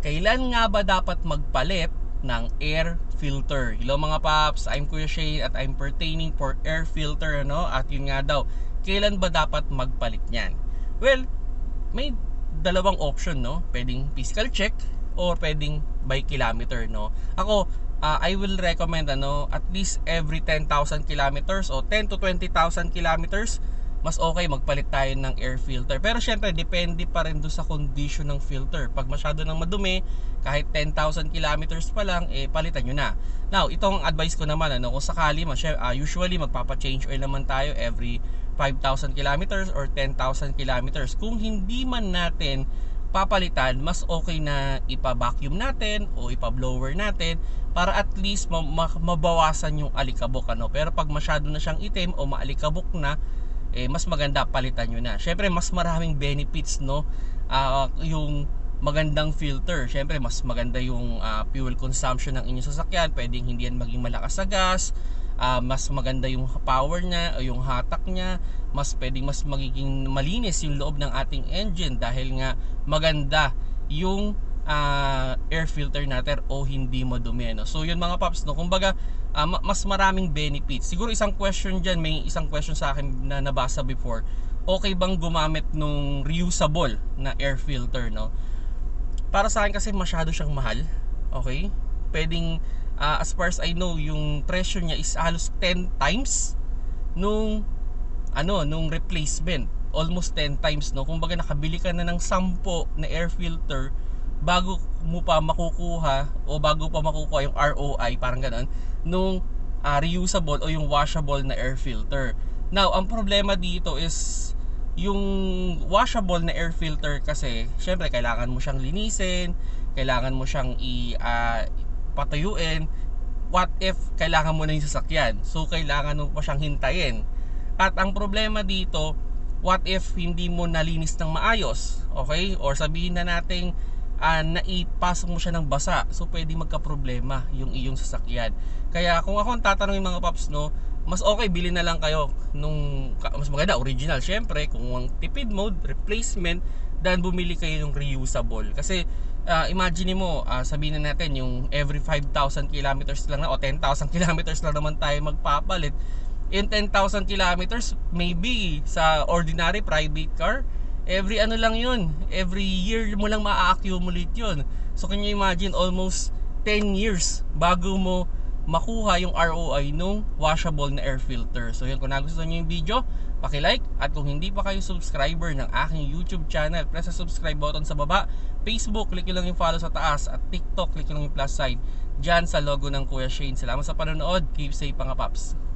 Kailan nga ba dapat magpalit ng air filter? Hello mga paps, I'm Kuya Shane at I'm pertaining for air filter ano? At yun nga daw, kailan ba dapat magpalit niyan? Well, may dalawang option no. Pwedeng physical check or pwedeng by kilometer no. Ako, uh, I will recommend ano, at least every 10,000 kilometers o 10 to 20,000 kilometers mas okay magpalit tayo ng air filter. Pero syempre, depende pa rin doon sa condition ng filter. Pag masyado nang madumi, kahit 10,000 kilometers pa lang, eh, palitan nyo na. Now, itong advice ko naman, ano, kung sakali, mas, uh, usually magpapa-change oil naman tayo every 5,000 kilometers or 10,000 kilometers. Kung hindi man natin papalitan, mas okay na ipa-vacuum natin o ipa-blower natin para at least mabawasan yung alikabok ano. Pero pag masyado na siyang itim o maalikabok na, eh, mas maganda palitan nyo na. Syempre, mas maraming benefits, no? Uh, yung magandang filter. Syempre, mas maganda yung uh, fuel consumption ng inyong sasakyan. Pwedeng hindi yan maging malakas sa gas. Uh, mas maganda yung power niya yung hatak niya. Mas pwedeng mas magiging malinis yung loob ng ating engine dahil nga maganda yung uh, air filter natin o hindi madumi. No? So, yun mga paps, no? Kumbaga, uh, mas maraming benefits. Siguro isang question dyan, may isang question sa akin na nabasa before. Okay bang gumamit nung reusable na air filter, no? Para sa akin kasi masyado siyang mahal. Okay? Pwedeng, uh, as far as I know, yung presyo niya is halos 10 times nung ano, nung replacement. Almost 10 times, no? Kung baga nakabili ka na ng 10 na air filter, bago mo pa makukuha o bago pa makukuha yung ROI parang ganoon nung uh, reusable o yung washable na air filter. Now, ang problema dito is yung washable na air filter kasi syempre kailangan mo siyang linisin, kailangan mo siyang i uh, patuyuin. What if kailangan mo na yung sasakyan? So kailangan mo pa siyang hintayin. At ang problema dito, what if hindi mo nalinis ng maayos? Okay? Or sabihin na nating uh, naipasok mo siya ng basa. So pwede magka-problema yung iyong sasakyan. Kaya kung ako ang tatanungin mga paps no mas okay bilhin na lang kayo nung mas maganda original. Syempre kung ang tipid mode replacement dan bumili kayo ng reusable. Kasi uh, imagine mo uh, sabihin na natin yung every 5,000 kilometers lang na o 10,000 kilometers lang naman tayo magpapalit in 10,000 kilometers maybe sa ordinary private car every ano lang yun. Every year mo lang ma-accumulate yun. So can you imagine? Almost 10 years bago mo makuha yung ROI nung washable na air filter. So yun. Kung nagustuhan nyo yung video paki-like. At kung hindi pa kayo subscriber ng aking YouTube channel press sa subscribe button sa baba. Facebook click lang yung follow sa taas. At TikTok click lang yung plus sign dyan sa logo ng Kuya Shane. Salamat sa panonood. Keep safe mga paps